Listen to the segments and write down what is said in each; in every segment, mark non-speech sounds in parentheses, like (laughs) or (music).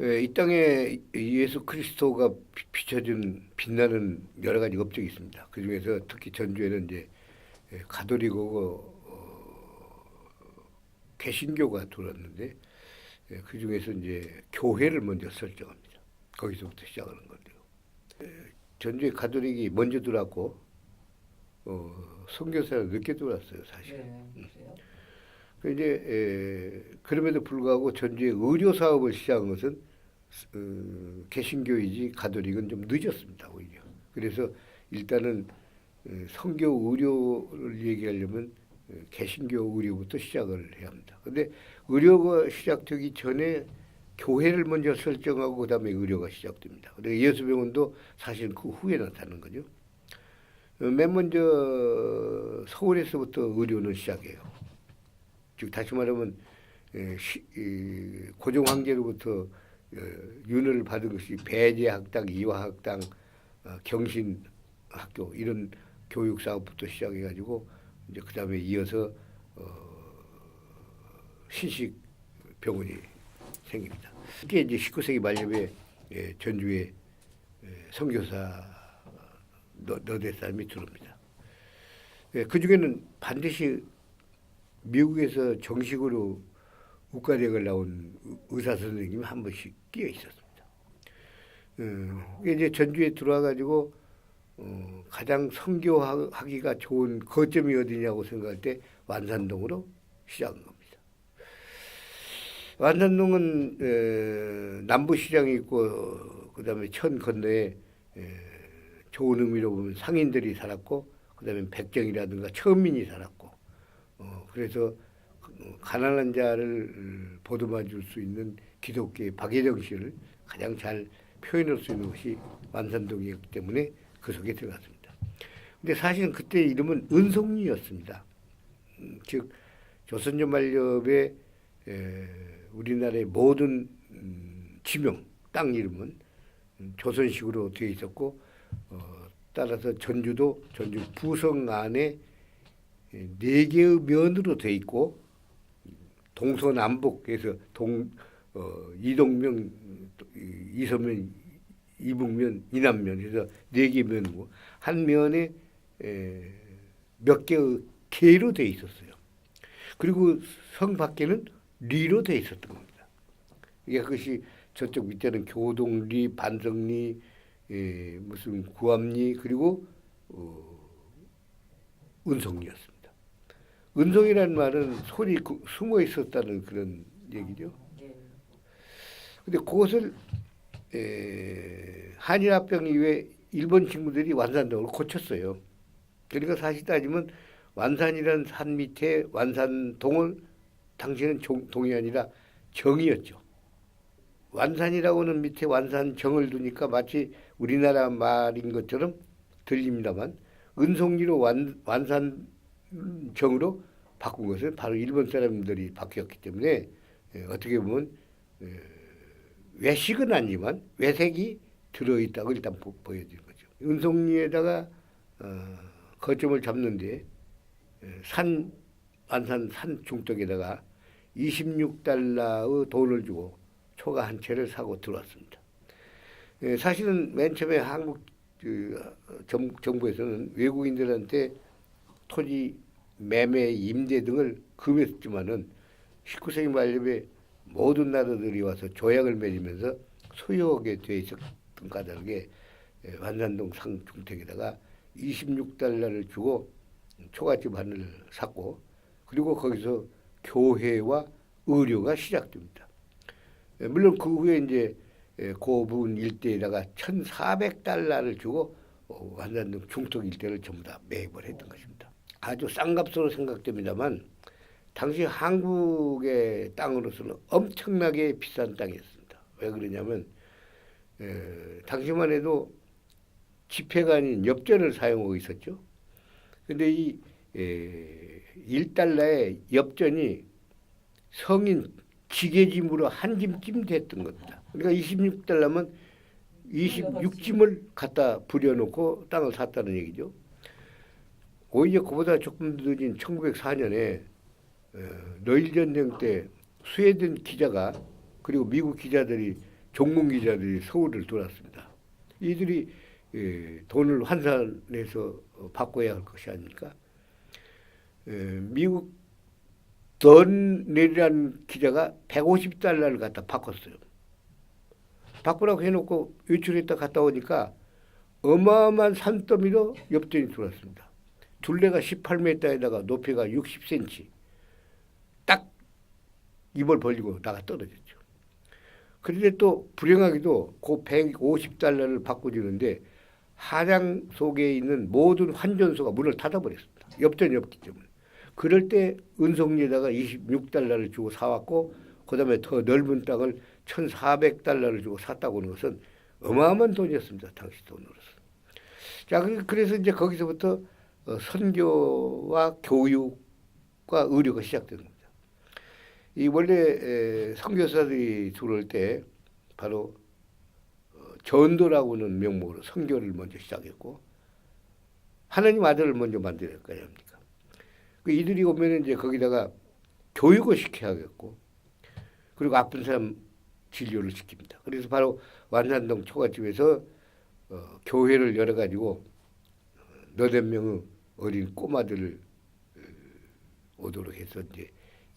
예, 이 땅에 예수 그리스도가 비- 비춰진 빛나는 여러 가지 업적이 있습니다. 그 중에서 특히 전주에는 이제 예, 가톨릭하고 어, 개신교가 들어왔는데 예, 그 중에서 이제 교회를 먼저 설정합니다. 거기서부터 시작하는. 예, 전주에 가톨릭이 먼저 들어왔고 어, 선교사는 늦게 들어왔어요, 사실. 네, 이제 에, 그럼에도 불구하고 전주에 의료 사업을 시작한 것은 어, 개신교이지 가톨릭은 좀 늦었습니다 오히려. 그래서 일단은 에, 성교 의료를 얘기하려면 에, 개신교 의료부터 시작을 해야 합니다. 근데 의료가 시작되기 전에 교회를 먼저 설정하고 그다음에 의료가 시작됩니다. 그리고 예수병원도 사실 그 후에 나타나는 거죠. 어, 맨 먼저 서울에서부터 의료는 시작해요. 즉 다시 말하면 이, 고종 황제로부터 어, 윤을 받은 것이 배제학당, 이화학당, 어, 경신학교 이런 교육 사업부터 시작해가지고 이제 그 다음에 이어서 어, 신식 병원이 생깁니다. 이게 이제 19세기 말년에 예, 전주에 예, 선교사 너, 너대 사람이 들어옵니다. 예, 그 중에는 반드시 미국에서 정식으로 국가대학을 나온 의- 의사 선생님이 한 번씩 끼어 있었습니다. 어, 이게 이제 전주에 들어와 가지고 어, 가장 선교하기가 좋은 거점이 어디냐고 생각할 때 완산동으로 시작한 겁니다. 완산동은 에, 남부시장이 있고 그 다음에 천 건너에 에, 좋은 의미로 보면 상인들이 살았고 그 다음에 백정이라든가 천민이 살았고 어, 그래서 어, 가난한 자를 음, 보듬어 줄 수 있는 기독교의 박예정 씨를 가장 잘 표현할 수 있는 것이 완산동이었기 때문에 그 속에 들어갔습니다. 근데 사실은 그때 이름은 은송리였습니다. 음, 즉 에, 우리나라의 모든 음, 지명 땅 이름은 음, 조선식으로 되어 있었고 어, 따라서 전주도 전주 부성 안에 예, 네 개의 면으로 돼 있고 동서남북에서 동 어, 이동면, 이- 이서면, 이북면, 이남면 해서 네 개 면이고 한 면에 에, 몇 개의 개로 돼 있었어요. 그리고 성 밖에는 리로 돼 있었던 겁니다. 이게 그것이 저쪽 밑에는 교동리, 반성리, 에, 무슨 구암리 그리고 어, 은성리였습니다. 은성이라는 말은 손이 구- 숨어 있었다는 그런 얘기죠. 네. 근데 그것을 에, 한일합병 이후에 일본 친구들이 완산동을 고쳤어요. 그러니까 사실 따지면 완산이라는 산 밑에 완산동을 당시에는 종- 동이 아니라 정이었죠. 완산이라고는 밑에 완산정을 두니까 마치 우리나라 말인 것처럼 들립니다만 은송리로 완, 완산 정으로 바꾼 것은 바로 일본 사람들이 바뀌었기 때문에 에, 어떻게 보면 에, 외식은 아니지만 외색이 들어있다고 일단 보, 보여지는 거죠. 은송리에다가 어, 거점을 잡는데 에, 산 안산 산 중턱에다가 26달러의 돈을 주고 초가 한 채를 사고 들어왔습니다. 에, 사실은 맨 처음에 한국 그, 어, 정, 정부에서는 외국인들한테 토지 매매 임대 등을 금했지만은 19세기 말엽에 모든 나라들이 와서 조약을 맺으면서 소유하게 돼 있었던 까닭에 에, 완산동 상중택에다가 26달러를 주고 초가집 하나를 샀고 그리고 거기서 교회와 의료가 시작됩니다. 에, 물론 그 후에 이제 부분 일대에다가 1,400달러를 주고 어, 완산동 중턱 일대를 전부 다 매입을 했던 것입니다. 아주 싼 값으로 생각됩니다만 당시 한국의 땅으로서는 엄청나게 비싼 땅이었습니다. 왜 그러냐면 에, 당시만 해도 지폐가 아닌 엽전을 사용하고 있었죠. 근데 이 에, 1달러의 엽전이 성인 기계짐으로 한 짐쯤 됐던 겁니다. 그러니까 26달러면 26짐을 갖다 부려놓고 땅을 샀다는 얘기죠. 오히려 그보다 조금 늦은 1904년에 어, 러일 전쟁 때 스웨덴 기자가 그리고 미국 기자들이 종문 기자들이 서울을 돌았습니다. 이들이 예, 돈을 환산해서 어, 바꿔야 할 것이 아닙니까? 예, 미국 던넬이라는 기자가 150달러를 갖다 바꿨어요. 바꾸라고 해놓고 외출했다 갔다 오니까 어마어마한 산더미로 엽전이 들어왔습니다. 둘레가 18m에다가 높이가 60cm. 딱 입을 벌리고 나가 떨어졌죠. 그런데 또 불행하게도 그 150달러를 바꿔 주는데 하장 속에 있는 모든 환전소가 문을 닫아 버렸습니다. 엽전이 없기 때문에. 그럴 때 은송리에다가 26달러를 주고 사왔고 그다음에 더 넓은 땅을 1,400달러를 주고 샀다고 하는 것은 어마어마한 돈이었습니다. 당시 돈으로서. 자, 그- 그래서 이제 거기서부터 어, 선교와 교육과 의료가 시작되는 겁니다. 이 원래 에, 선교사들이 들어올 때 바로 어, 전도라고는 명목으로 선교를 먼저 시작했고 하나님 아들을 먼저 만들어야 합니까? 그 이들이 오면 이제 거기다가 교육을 시켜야겠고 그리고 아픈 사람 진료를 시킵니다. 그래서 바로 완산동 초가집에서 어, 교회를 열어가지고 너댓 명의 어린 꼬마들을 어, 오도록 해서 이제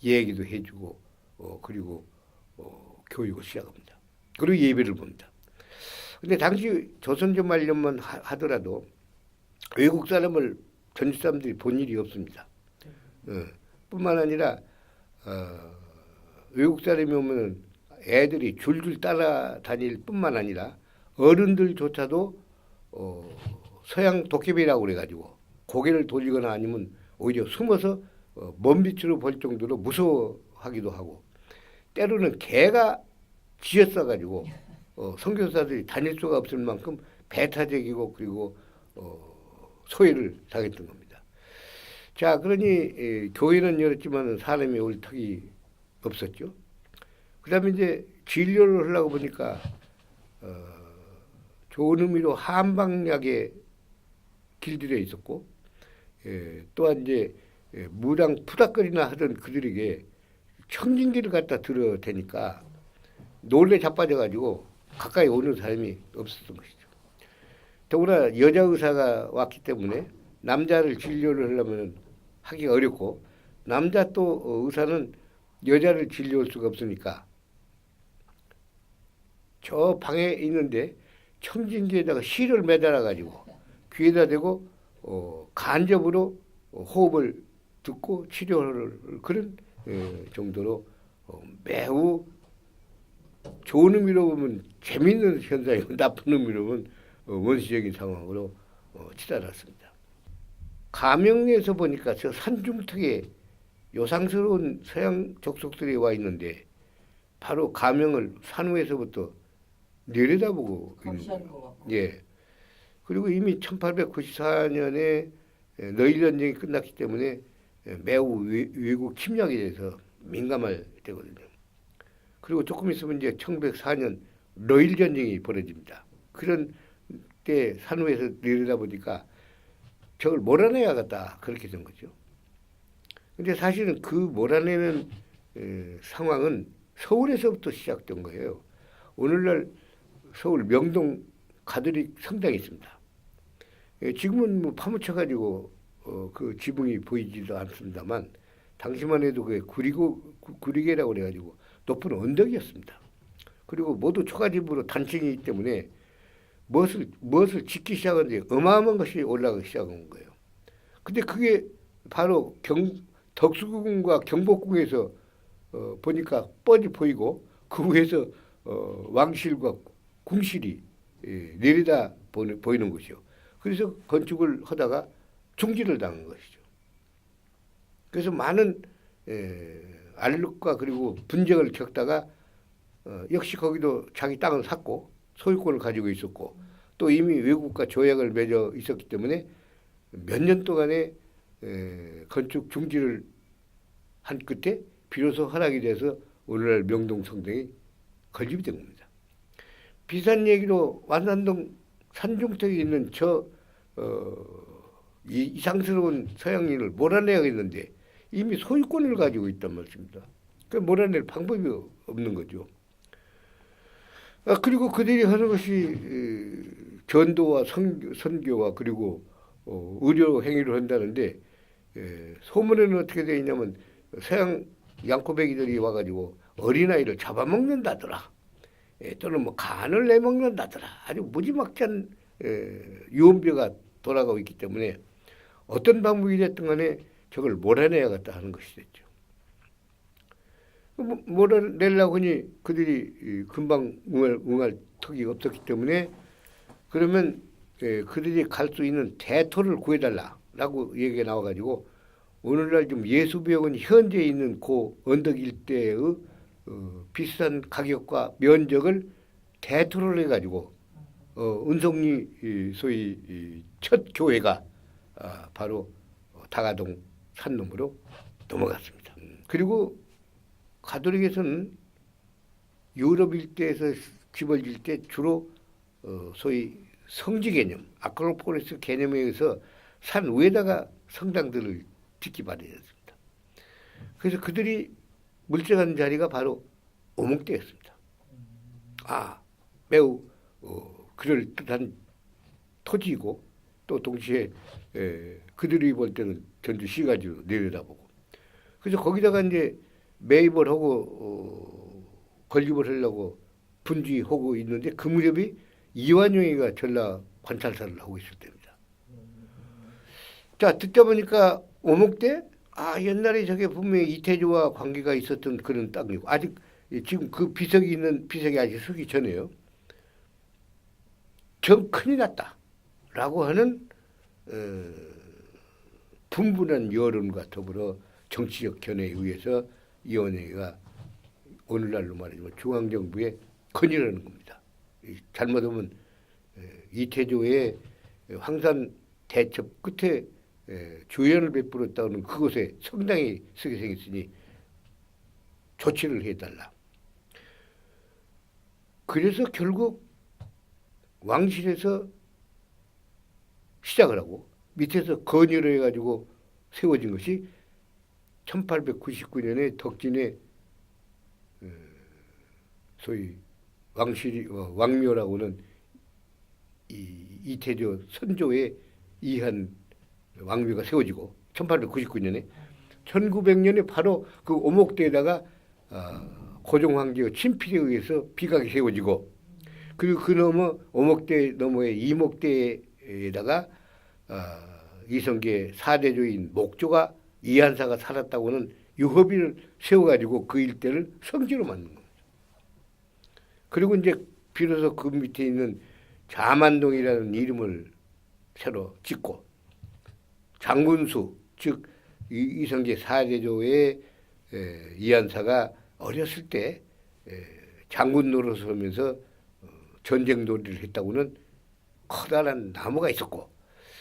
얘기도 해주고 어, 그리고 어, 교육을 시작합니다. 그리고 예배를 봅니다. 근데 당시 조선조 말년만 하- 하더라도 외국 사람을 전주 사람들이 본 일이 없습니다. 어, 뿐만 아니라 어, 외국 사람이 오면은 애들이 줄줄 따라다닐 뿐만 아니라 어른들조차도 어, 서양 도깨비라고 그래가지고 고개를 돌리거나 아니면 오히려 숨어서 어, 먼 빛으로 볼 정도로 무서워하기도 하고 때로는 개가 쥐었어가지고 어, 선교사들이 다닐 수가 없을 만큼 배타적이고 그리고 어, 소외를 당했던 겁니다. 자, 그러니 에, 교회는 열었지만 사람이 올 턱이 없었죠. 그다음에 이제 진료를 하려고 보니까 어, 좋은 의미로 한방약에 길들여 있었고 예, 또한 이제 예, 무당 푸닥거리나 하던 그들에게 청진기를 갖다 들어대니까 놀래 자빠져가지고 가까이 오는 사람이 없었던 것이죠. 더구나 여자 의사가 왔기 때문에 남자를 진료를 하려면 하기 어렵고 남자 또 어, 의사는 여자를 진료할 수가 없으니까 저 방에 있는데 청진기에다가 실을 매달아 가지고 귀에다 대고 어, 간접으로 어, 호흡을 듣고 치료를 그런 예, 정도로 어, 매우 좋은 의미로 보면 재미있는 현상이고 (laughs) 나쁜 의미로 보면 어, 원시적인 상황으로 어, 치달았습니다. 가명에서 보니까 저 산중턱에 요상스러운 서양 족속들이 와 있는데 바로 가명을 산후에서부터 내려다보고 있는 거예요. 것 같고. 예. 그리고 이미 1894년에 너일 전쟁이 끝났기 때문에 매우 외- 외국 침략에 대해서 민감할 때거든요. 그리고 조금 있으면 이제 1904년 너일 전쟁이 벌어집니다. 그런 때 산후에서 내려다 보니까 저걸 몰아내야겠다 그렇게 된 거죠. 근데 사실은 그 몰아내는 에, 상황은 서울에서부터 시작된 거예요. 오늘날 서울 명동 가톨릭 성당이 있습니다. 예, 지금은 뭐 파묻혀가지고 어, 그 지붕이 보이지도 않습니다만 당시만 해도 그 구리고 구- 구리개라고 그래가지고 높은 언덕이었습니다. 그리고 모두 초가집으로 단층이기 때문에 무엇을 무엇을 짓기 시작하는데 어마어마한 것이 올라가기 시작한 거예요. 근데 그게 바로 경 덕수궁과 경복궁에서 어, 보니까 뻔히 보이고 그 위에서 어, 왕실과 궁실이 예, 내리다 보이는 것이요. 그래서 건축을 하다가 중지를 당한 것이죠. 그래서 많은 에, 알력과 그리고 분쟁을 겪다가 어, 역시 거기도 자기 땅을 샀고 소유권을 가지고 있었고 또 이미 외국과 조약을 맺어 있었기 때문에 몇 년 동안에 에, 건축 중지를 한 끝에 비로소 허락이 돼서 오늘날 명동 성당이 건립이 된 겁니다. 비슷한 얘기로 완산동 산중턱에 있는 저 어, 이, 이상스러운 서양인을 몰아내야겠는데 이미 소유권을 가지고 있단 말씀입니다. 그 몰아낼 방법이 없는 거죠. 아, 그리고 그들이 하는 것이 에, 전도와 선, 선교와 그리고 어, 의료 행위를 한다는데 에, 소문에는 어떻게 되어 있냐면 서양 양코배기들이 와가지고 어린아이를 잡아먹는다더라. 에, 또는 뭐 간을 내먹는다더라. 아주 무지막지한 에, 유언비어가 돌아가고 있기 때문에 어떤 방법이 됐든 간에 저걸 몰아내야겠다 하는 것이 됐죠. 뭐- 몰아내려고 하니 그들이 이, 금방 응할, 응할 턱이 없었기 때문에 그러면 예, 그들이 갈 수 있는 대토를 구해달라라고 얘기가 나와가지고 오늘날 좀 예수병원 현재 있는 그 언덕 일대의 어, 비싼 가격과 면적을 대토를 해가지고 어, 은성리 이, 소위 이, 첫 교회가 아, 바로 다가동 산놈으로 넘어갔습니다. 음, 그리고 가톨릭에서는 유럽 일대에서 집을 질때 주로 어, 소위 성지 개념, 아크로폴리스 개념에 의해서 산 위에다가 성당들을 짓기 마련했습니다. 그래서 그들이 물색한 자리가 바로 오목대였습니다. 아, 매우 어, 그럴 듯한 토지이고 또 동시에 에, 그들이 볼 때는 전주 시가지로 내려다보고 그래서 거기다가 이제 매입을 하고 어, 건립을 하려고 분지하고 있는데 그 무렵이 이완용이가 전라 관찰사를 하고 있을 때입니다. 자 듣다 보니까 오목대 아 옛날에 저게 분명히 이태조와 관계가 있었던 그런 땅이고 아직 지금 그 비석이 있는 비석이 아직 서기 전에요. 정 큰일 났다라고 하는 어, 분분한 여론과 더불어 정치적 견해에 의해서 이원회가 오늘날로 말하자면 중앙정부에 건의하는 겁니다. 이 잘못하면 에, 이태조의 황산 대첩 끝에 에, 조연을 베풀었다는 그곳에 성당이 쓰게 생겼으니 조치를 해달라. 그래서 결국 왕실에서 시작을 하고 밑에서 건의를 해가지고 세워진 것이 1899년에 덕진의 어, 소위 왕실이 어, 왕묘라고는 이 이태조 선조의 이한 왕묘가 세워지고 1899년에 1900년에 바로 그 오목대에다가 어, 고종 황제의 친필에 의해서 비각이 세워지고 그리고 그 너머 오목대 너머에 이목대에다가 어, 이성계 사대조인 목조가 이한사가 살았다고는 유허비를 세워가지고 그 일대를 성지로 만든 겁니다. 그리고 이제 비로소 그 밑에 있는 자만동이라는 이름을 새로 짓고 장군수 즉 이- 이성계 사대조의 에, 이한사가 어렸을 때 에, 장군 노릇을 하면서 어, 전쟁 놀이를 했다고는 커다란 나무가 있었고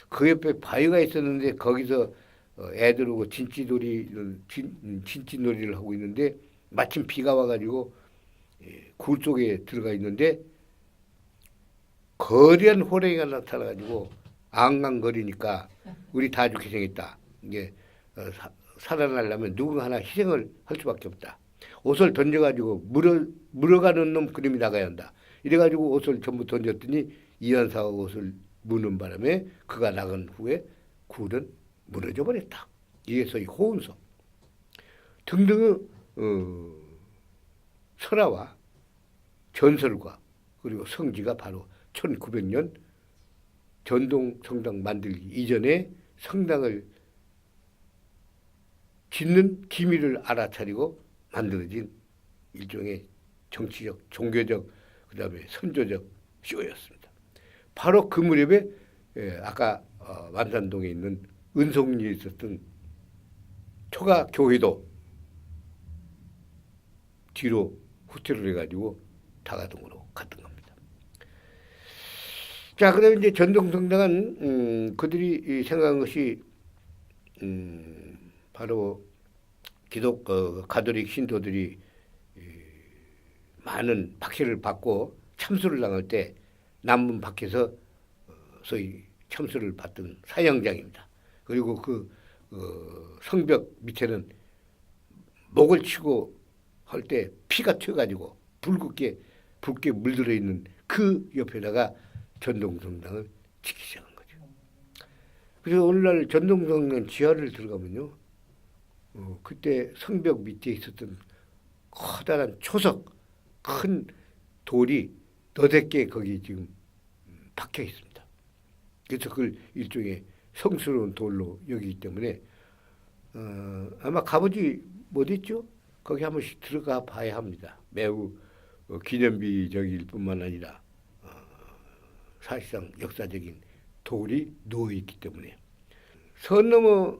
그 옆에 바위가 있었는데 거기서 어, 애들하고 진찌놀이를 진, 음, 하고 있는데 마침 비가 와가지고 예, 굴 속에 들어가 있는데 거대한 호랭이가 나타나가지고 앙앙거리니까 우리 다 죽게 생겼다. 이게 어, 사, 살아나려면 누군가 하나 희생을 할 수밖에 없다. 옷을 던져가지고 물어 물어가는 놈 그림이 나가야 한다. 이래가지고 옷을 전부 던졌더니 이현사가 옷을 무는 바람에 그가 나간 후에 굴은 무너져 버렸다. 이게 소위 호운서 등등의 어, 설화와 전설과 그리고 성지가 바로 1900년 전동 성당 만들기 이전에 성당을 짓는 기미를 알아차리고 만들어진 일종의 정치적, 종교적, 그 다음에 선조적 쇼였습니다. 바로 그 무렵에 예, 아까 어, 완산동에 있는 은송리에 있었던 초가 교회도 뒤로 후퇴를 해가지고 다가동으로 갔던 겁니다. 자, 그다음에 이제 전동성당은 음, 그들이 이 생각한 것이 음, 바로 기독 어, 가톨릭 신도들이 이, 많은 박해를 받고 참수를 당할 때 남문 밖에서 어, 소위 참수를 받던 사형장입니다. 그리고 그 어, 성벽 밑에는 목을 치고 할 때 피가 튀어가지고 붉게 붉게 물들어 있는 그 옆에다가 전동성당을 짓기 시작한 거죠. 그래서 오늘날 전동성당 지하를 들어가면요, 어, 그때 성벽 밑에 있었던 커다란 초석, 큰 돌이 너댓 개 거기 지금 음, 박혀 있습니다. 그래서 그걸 일종의 성스러운 돌로 여기기 때문에 어, 아마 가보지 못했죠. 거기 한 번씩 들어가 봐야 합니다. 매우 어, 기념비적일 뿐만 아니라 어, 사실상 역사적인 돌이 누워 있기 때문에 선 넘어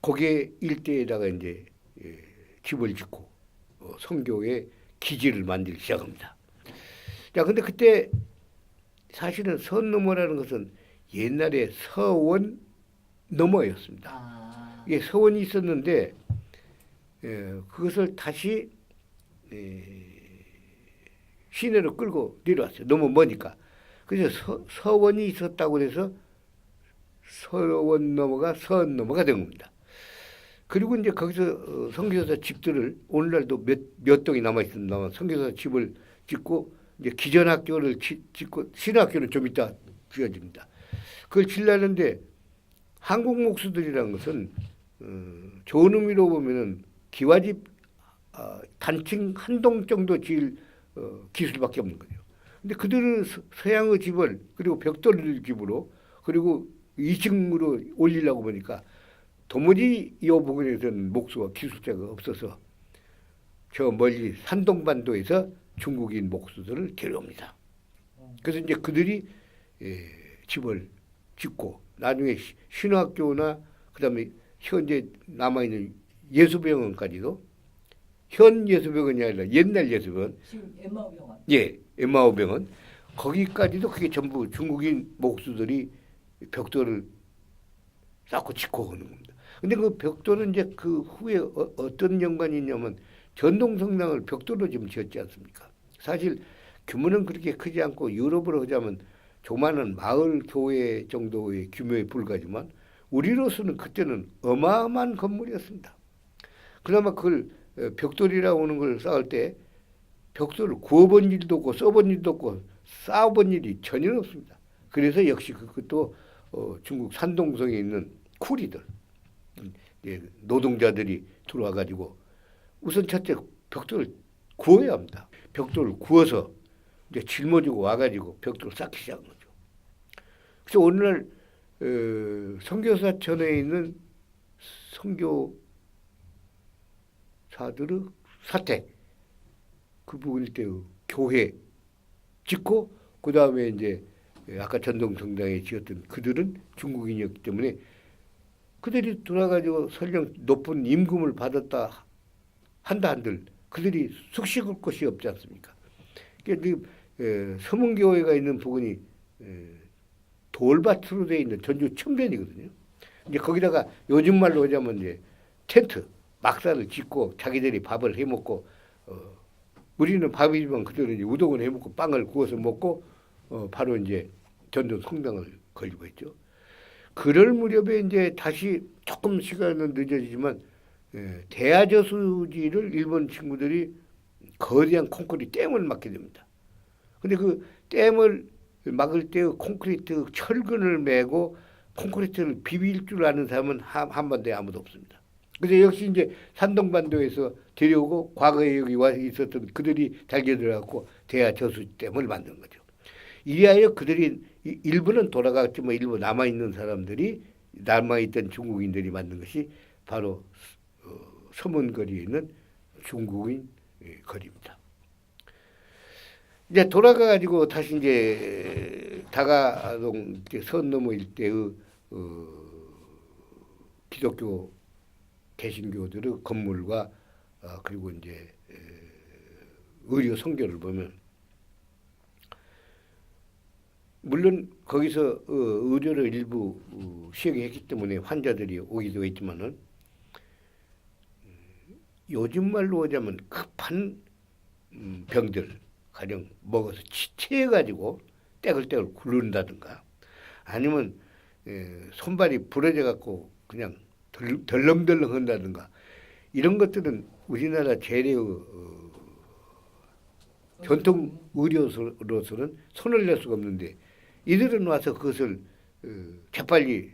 고개 일대에다가 이제 예, 집을 짓고 어, 성교의 기지를 만들기 시작합니다. 자, 근데 그때 사실은 선 너머라는 것은 옛날에 서원 너머였습니다. 아, 이게 서원이 있었는데 예, 그것을 다시 예, 시내로 끌고 내려왔어요. 너무 머니까. 그래서 서, 서원이 있었다고 해서 서원 넘어가 서원 넘어가 된 겁니다. 그리고 이제 거기서 어, 선교사 집들을 오늘날도 몇, 몇 동이 남아 있습니다만 선교사 집을 짓고 이제 기전학교를 지- 짓고 신학교는 좀 이따 지어집니다. 그걸 질라는데 한국 목수들이라는 것은 어, 좋은 의미로 보면은 기와집 아, 단층 한 동 정도 지을 어, 기술밖에 없는 거죠. 근데 그들은 서- 서양의 집을 그리고 벽돌을 집으로 그리고 2층으로 올리려고 보니까 도무지 이 부분에서는 목수와 기술자가 없어서 저 멀리 산동반도에서 중국인 목수들을 데려옵니다. 그래서 이제 그들이 예, 집을 짓고 나중에 시- 신학교나 그다음에 현재 남아 있는 예수병원까지도 현 예수병원이 아니라 옛날 예수병원 지금 엠마오 병원. 예, 엠마오 병원 거기까지도 그게 전부 중국인 목수들이 벽돌을 쌓고 짓고 오는 겁니다. 근데 그 벽돌은 이제 그 후에 어, 떤 연관이 있냐면 전동성당을 벽돌로 지금 지었지 않습니까? 사실 규모는 그렇게 크지 않고 유럽으로 하자면 조만한 마을 교회 정도의 규모에 불과하지만 우리로서는 그때는 어마어마한 건물이었습니다. 그나마 그걸 어, 벽돌이라고 하는 걸 쌓을 때 벽돌을 구워본 일도 없고 써본 일도 없고 쌓아본 일이 전혀 없습니다. 그래서 역시 그것도 어, 중국 산동성에 있는 쿠리들 음, 예, 노동자들이 들어와 가지고 우선 첫째 벽돌을 구워야 합니다. 벽돌을 구워서 이제 짊어지고 와가지고 벽돌을 쌓기 시작한 거죠. 그래서 오늘날 어, 선교사천에 있는 선교 사들의 사택 그 부분일 때의 교회 짓고 그 다음에 이제 아까 전동성당에 지었던 그들은 중국인이었기 때문에 그들이 돌아가지고 설령 높은 임금을 받았다 한다 한들 그들이 숙식을 곳이 없지 않습니까? 그러니까 그, 에, 서문교회가 있는 부근이 에, 돌밭으로 되어 있는 전주 천변이거든요. 이제 거기다가 요즘 말로 하자면 이제 텐트, 막사를 짓고 자기들이 밥을 해 먹고 어, 우리는 밥이지만 그들은 이제 우동을 해 먹고 빵을 구워서 먹고 어, 바로 이제 전도 성당을 걸리고 있죠. 그럴 무렵에 이제 다시 조금 시간은 늦어지지만 예, 대하저수지를 일본 친구들이 거대한 콘크리트 댐을 막게 됩니다. 근데 그 댐을 막을 때 콘크리트 철근을 메고 콘크리트를 비빌 줄 아는 사람은 한- 한반도에 아무도 없습니다. 그래서 역시 이제 산동반도에서 데려오고 과거에 여기 와 있었던 그들이 달겨들어갖고 대하 저수댐을 만든 거죠. 이리하여 그들이 이- 일부는 돌아갔지만 일부 남아 있는 사람들이 남아 있던 중국인들이 만든 것이 바로 어, 서문거리에 있는 중국인 예, 거리입니다. 이제 돌아가 가지고 다시 이제 다가동 선 넘어 일대의 어, 기독교 개신교들의 건물과 어, 그리고 이제 에, 의료 성교를 보면 물론 거기서 어, 의료를 일부 어, 시행했기 때문에 환자들이 오기도 했지만은 음, 요즘 말로 하자면 급한 음, 병들 가령 먹어서 지체해 가지고 떼글떼글 굴른다든가 아니면 에, 손발이 부러져 갖고 그냥 덜, 덜렁덜렁 한다든가 이런 것들은 우리나라 재래의 어, 전통 의료로서는 손을 낼 수가 없는데 이들은 와서 그것을 어, 재빨리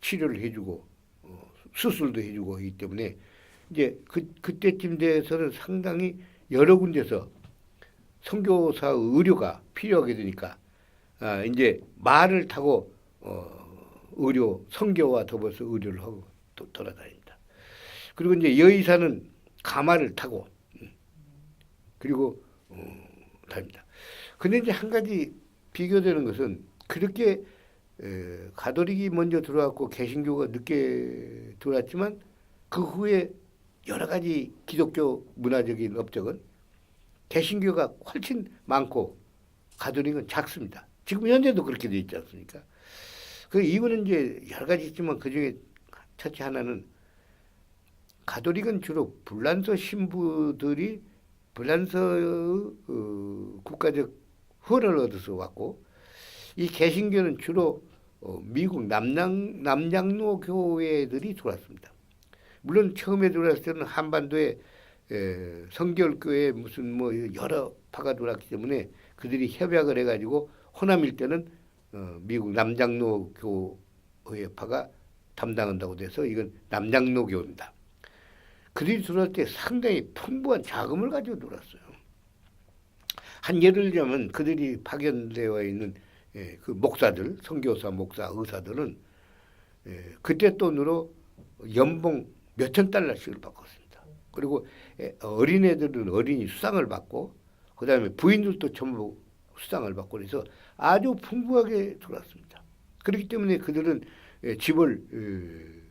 치료를 해주고 어, 수술도 해주고 하기 때문에 이제 그 그때쯤 돼서는 상당히 여러 군데서 선교사 의료가 필요하게 되니까 아, 이제 말을 타고 어, 의료 선교와 더불어서 의료를 하고 도, 돌아다닙니다. 그리고 이제 여의사는 가마를 타고 음, 그리고 어, 다닙니다. 근데 이제 한 가지 비교되는 것은 그렇게 에, 가톨릭이 먼저 들어왔고 개신교가 늦게 들어왔지만 그 후에 여러 가지 기독교 문화적인 업적은 개신교가 훨씬 많고 가톨릭은 작습니다. 지금 현재도 그렇게 돼 있지 않습니까? 그 이유는 이제 여러 가지 있지만 그 중에 첫째 하나는 가톨릭은 주로 불란서 신부들이 불란서 어, 국가적 후원을 얻어서 왔고 이 개신교는 주로 어, 미국 남양 남양로 교회들이 들어왔습니다. 물론 처음에 들어왔을 때는 한반도에 에, 성결교회 무슨 뭐 여러 파가 들어왔기 때문에 그들이 협약을 해가지고 호남일 때는 어, 미국 남장로 교회 파가 담당한다고 돼서 이건 남장로 교입니다. 그들이 들어올 때 상당히 풍부한 자금을 가지고 들어왔어요. 한 예를 들자면 그들이 파견되어 있는 예, 그 목사들, 선교사, 목사, 의사들은 예, 그때 돈으로 연봉 몇천 달러씩을 받았습니다. 그리고 예, 어린애들은 어린이 수당을 받고 그다음에 부인들도 전부 수당을 받고 그래서 아주 풍부하게 들어왔습니다. 그렇기 때문에 그들은 예, 집을 예,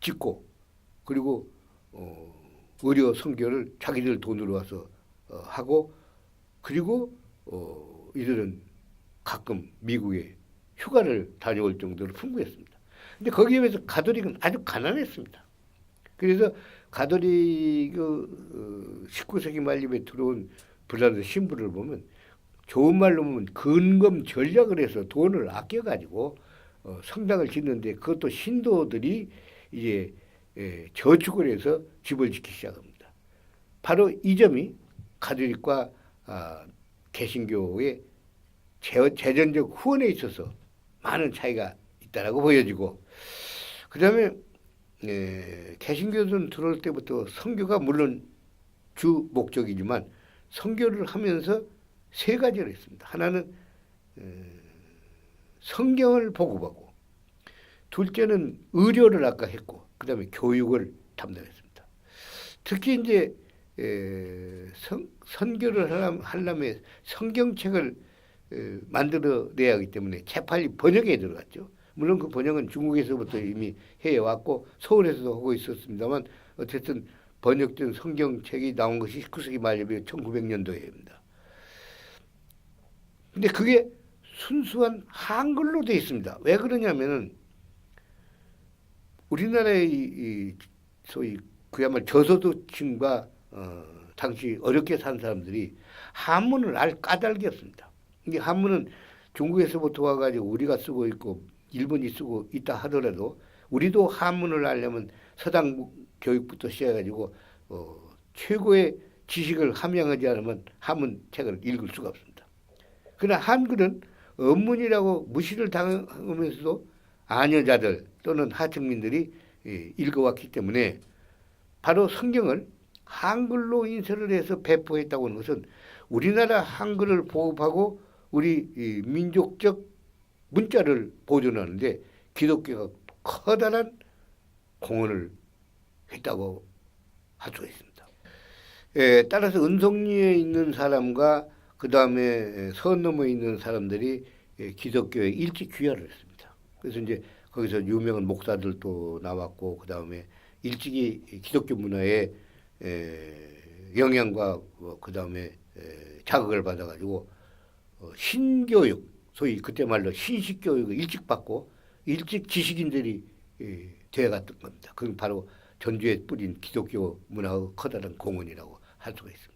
짓고 그리고 어, 의료 선교를 자기들 돈으로 와서 어, 하고 그리고 어, 이들은 가끔 미국에 휴가를 다녀올 정도로 풍부했습니다. 근데 거기에 비해서 가톨릭은 아주 가난했습니다. 그래서 가톨릭 어, 19세기 말쯤에 들어온 불란서 신부를 보면 좋은 말로 보면 근검 전략을 해서 돈을 아껴가지고 어, 성당을 짓는데 그것도 신도들이 이제 예, 저축을 해서 집을 짓기 시작합니다. 바로 이 점이 가톨릭과 아, 개신교의 재, 재정적 후원에 있어서 많은 차이가 있다라고 보여지고 그다음에 예, 개신교는 들어올 때부터 선교가 물론 주 목적이지만 선교를 하면서 세 가지를 했습니다. 하나는 에, 성경을 보고하고 둘째는 의료를 아까 했고 그다음에 교육을 담당했습니다. 특히 이제 에, 성, 선교를 하려면, 성경책을 에, 만들어내야 하기 때문에 재빨리 번역에 들어갔죠. 물론 그 번역은 중국에서부터 이미 해왔고 서울에서도 하고 있었습니다만 어쨌든 번역된 성경책이 나온 것이 19세기 말이며 1900년도에입니다. 근데 그게 순수한 한글로 되어 있습니다. 왜 그러냐면은 우리나라의 이, 이 소위 그야말로 저소득층과 어, 당시 어렵게 산 사람들이 한문을 알 까닭이었습니다. 이게 한문은 중국에서부터 와가지고 우리가 쓰고 있고 일본이 쓰고 있다 하더라도 우리도 한문을 알려면 서당 교육부터 시작해가지고 어, 최고의 지식을 함양하지 않으면 한문 책을 읽을 수가 없습니다. 그러나 한글은 언문이라고 무시를 당하면서도 아녀자들 또는 하층민들이 예, 읽어왔기 때문에 바로 성경을 한글로 인쇄를 해서 배포했다고 하는 것은 우리나라 한글을 보급하고 우리 민족적 문자를 보존하는데 기독교가 커다란 공헌을 했다고 할 수가 있습니다. 예, 따라서 은송리에 있는 사람과 그 다음에 선 넘어 있는 사람들이 예, 기독교에 일찍 귀화를 했습니다. 그래서 이제 거기서 유명한 목사들도 나왔고 그 다음에 일찍이 기독교 문화에 에, 영향과 뭐, 그 다음에 자극을 받아가지고 어, 신교육 소위 그때 말로 신식 교육을 일찍 받고 일찍 지식인들이 예, 되어갔던 겁니다. 그건 바로 전주에 뿌린 기독교 문화의 커다란 공헌이라고 할 수가 있습니다.